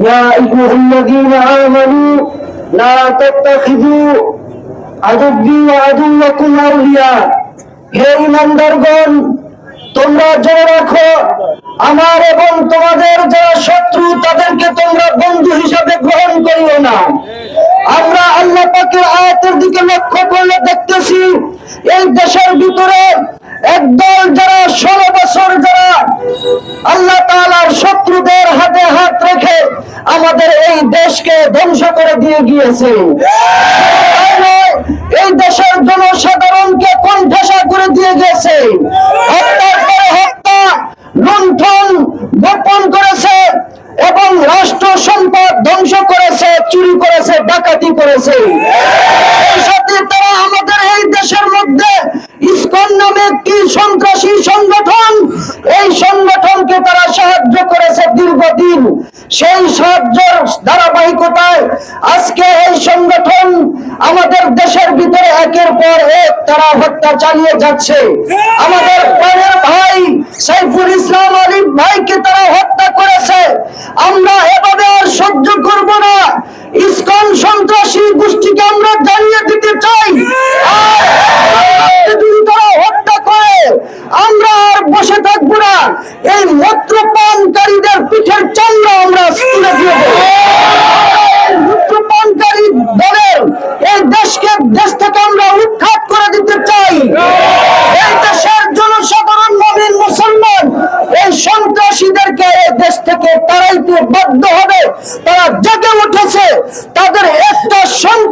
يا أيها الذين آمنوا لا تتخذوا عدوي وعدوكم أولياء হে ইমানদারগণ তোমরা জেনে রাখো আমার এবং তোমাদের যারা শত্রু তাদেরকে তোমরা বন্ধু হিসাবে গ্রহণ করিও না আমরা আল্লাহ পাকের আয়াতের দিকে লক্ষ্য করলে দেখতেছি এই দেশের ভিতরে একদল যারা ষোলো দেশকে ধ্বংস করে দিয়ে গিয়েছে। এই দেশের জনসাধারণকে কণ্ঠাসা করে দিয়ে গেছে হত্যার পরে হত্যা, লুণ্ঠন গোপন করেছে এবং রাষ্ট্র সম্পদ ধ্বংস করেছে, চুরি করেছে, ডাকাতি করেছে এই সাথে তারা আমাদের এই দেশের মধ্যে ইসকন নামে একটি সন্ত্রাসী সংগঠন এই সংগঠনকে তারা সাহায্য করেছে দীর্ঘদিন সেই ধারাবাহিকতায় আজকে এই সংগঠন আমাদের দেশের ভিতরে একের পর এক তারা হত্যা চালিয়ে যাচ্ছে। আমাদের ভাই সাইফুল ইসলাম আলী ভাইকে তারা হত্যা করেছে। আমরা এভাবে আর সহ্য করব না। ইসকন সন্ত্রাসী গোষ্ঠীকে আমরা জানিয়ে দিতে চাই আর আমাদেরকে যদি তারা হত্যা করে আমরা আর বসে থাকব না এই মদ্যপানকারীদের পিঠের চামড়া আমরা দেবো। মদ্যপানকারী দলের এই দেশকে দেশ থেকে আমরা উৎখাত করে দিতে চাই। এই দেশের জনসাধারণ নবীন মুসলমান, এই সন্ত্রাসীদেরকে এই দেশ থেকে তাড়াইতে বাধ্য হবে। তারা জেগে উঠেছে। তাদের একটা সংখ্যা